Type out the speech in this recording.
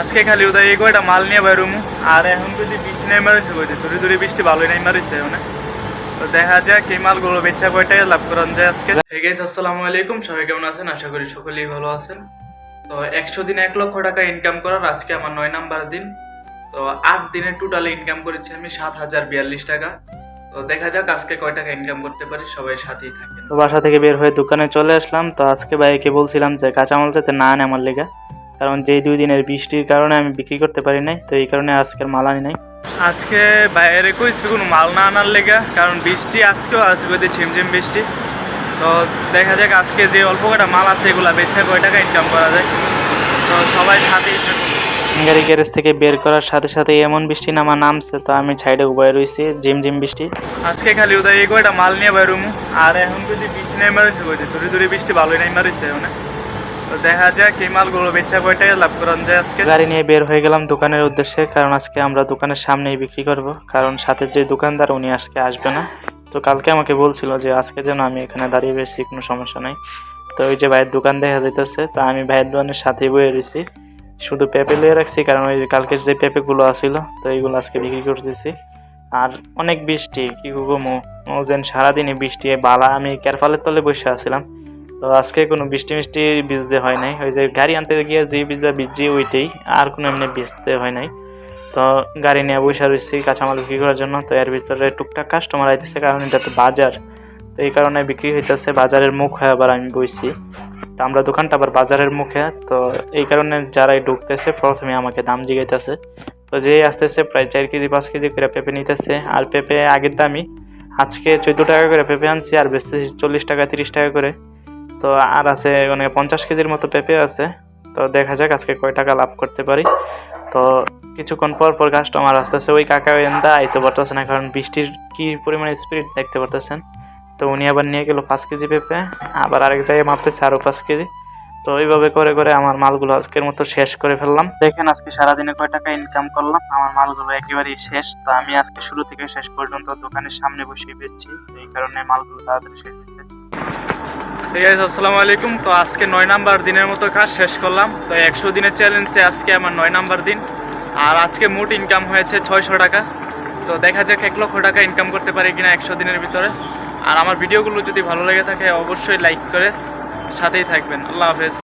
আজকে খালি ওদের এই কয়টা মাল নিয়ে বেরোম। আর এখন যদি বৃষ্টি নাই মারিছে কইতে ধরে ধরে বৃষ্টি ভালোই নাই মারিছে মানে তো দেখা যাক এই মালগুলো বেচা কয়টায় লাভ করান যায় আজকে। ঠিক আছে আসসালামু আলাইকুম। সবাই কেমন আছেন? আশা করি সকলেই ভালো আছেন। তো একশো দিনে এক লক্ষ টাকা ইনকাম করার আজকে আমার নয় নাম্বার দিন। তো আট দিনে টোটালি ইনকাম করেছি আমি সাত হাজার বিয়াল্লিশ টাকা। তো দেখা যাক আজকে কয় টাকা ইনকাম করতে পারি সবাই সাথেই থাকেন। তো বাসা থেকে বের হয়ে দোকানে চলে আসলাম। তো আজকে ভাইকে বলছিলাম যে কাঁচামাল যাতে না আনে আমার লেগে। কারণ যেই দুই দিনের বৃষ্টির কারণে আমি বিক্রি করতে পারি নাই তো এই কারণে আজকের মাল আনি নাই। আজকে বাইরে কইছি কোনো মাল না আনার লেগে কারণ বৃষ্টি আজকেও আসবে যে ঝিমঝিম বৃষ্টি। তো দেখা যাক আজকে যে অল্প কটা মাল আছে এগুলা বেচে কয় টাকা ইনকাম করা যায়। তো সবাই সাথে গাড়ি গ্যারেজ থেকে বের করার সাথে সাথে এমন বৃষ্টি নামা নামছে তো আমি সাইডে উবাই রয়েছি ঝিমঝিম বৃষ্টি। আজকে খালি ওদের এই কয়টা মাল নিয়ে বেরোম আর এখন যদি বৃষ্টি নাই মারিছে কইতে ধরে ধরে বৃষ্টি ভালোই নাই মারিছে মানে দেখা যাক এই মালগুলো বেচা কয় লাভ করান যায় আজকে। গাড়ি নিয়ে বের হয়ে গেলাম দোকানের উদ্দেশ্যে, কারণ আজকে আমরা দোকানের সামনেই বিক্রি করব। কারণ সাথে যে দোকানদার উনি আজকে আসবে না। তো কালকে আমাকে বলছিল যে আজকে যেন আমি এখানে দাঁড়িয়ে বেশি কোনো সমস্যা নাই। তো ওই যে ভাইয়ের দোকান দেখা যাইতেছে, তো আমি ভাইয়ের দোকানের সাথেই বয়ে রয়েছি শুধু পেঁপে লিয়ে রাখছি, কারণ ওই যে কালকের যে পেঁপেগুলো আসছিল তো এইগুলো আজকে বিক্রি করতেছি। আর অনেক বৃষ্টি, কি ঘুমো ও যেন সারাদিনই বৃষ্টি বালা, আমি ক্যারফালের তলে বসে আছিলাম। তো আজকে কোনো বৃষ্টি মিষ্টি ভিজতে হয় নাই। ওই যে গাড়ি আনতে গিয়ে যে ভিজা ভিজি ওইটাই, আর কোনো এমনি ভিজতে হয় নাই। তো গাড়ি নিয়ে বসে রয়েছি কাঁচামাল বিক্রি করার জন্য। তো এর ভিতরে টুকটাক কাস্টমার আইতেছে, কারণ এটা তো বাজার। তো এই কারণে বিক্রি হইতেছে বাজারের মুখ হয়ে আবার আমি বইছি। তো আমরা দোকানটা আবার বাজারের মুখে। তো এই কারণে যারাই ঢুকতেছে, প্রথমে আমাকে দাম জিগাইতেছে। তো যে আসতেছে প্রায় চার কেজি, পাঁচ কেজি করে পেঁপে নিতেছে। আর পেঁপে আগের দামই। আজকে চোদ্দ টাকা করে পেঁপে আনছি, আর বেচতেছি চল্লিশ টাকা, তিরিশ টাকা করে। তো আর আছে মানে পঞ্চাশ কেজির মতো পেঁপে আছে। তো দেখা যাক আজকে কয় টাকা লাভ করতে পারি। তো কিছুক্ষণ পর পর কাস্টমার আসতেছে। ওই কাকা এন্দা আইতে পারতেছে না, কারণ বৃষ্টির কি পরিমাণে স্পিড দেখতে পারতেছেন। তো উনি আবার নিয়ে গেল পাঁচ কেজি পেঁপে, আবার আরেক জায়গায় মাপতেছে আরও পাঁচ কেজি। তো এইভাবে করে করে আমার মালগুলো আজকের মতো শেষ করে ফেললাম। দেখেন আজকে সারাদিনে কয় টাকা ইনকাম করলাম, আমার মালগুলো একেবারেই শেষ। তো আমি আজকে শুরু থেকে শেষ পর্যন্ত দোকানের সামনে বসে বেচছি এই কারণে মালগুলো তাড়াতাড়ি শেষ আছে আসসালামু আলাইকুম। তো আজকে নয় নাম্বার দিনের মতো কাজ শেষ করলাম। তো একশো দিনের চ্যালেঞ্জে আজকে আমার নয় নাম্বার দিন। আর আজকে মোট ইনকাম হয়েছে ছয়শো টাকা। তো দেখা যাক এক লক্ষ টাকা ইনকাম করতে পারি কিনা একশো দিনের ভিতরে। আর আমার ভিডিওগুলো যদি ভালো লেগে থাকে, অবশ্যই লাইক করে সাথেই থাকবেন। আল্লাহ হাফেজ।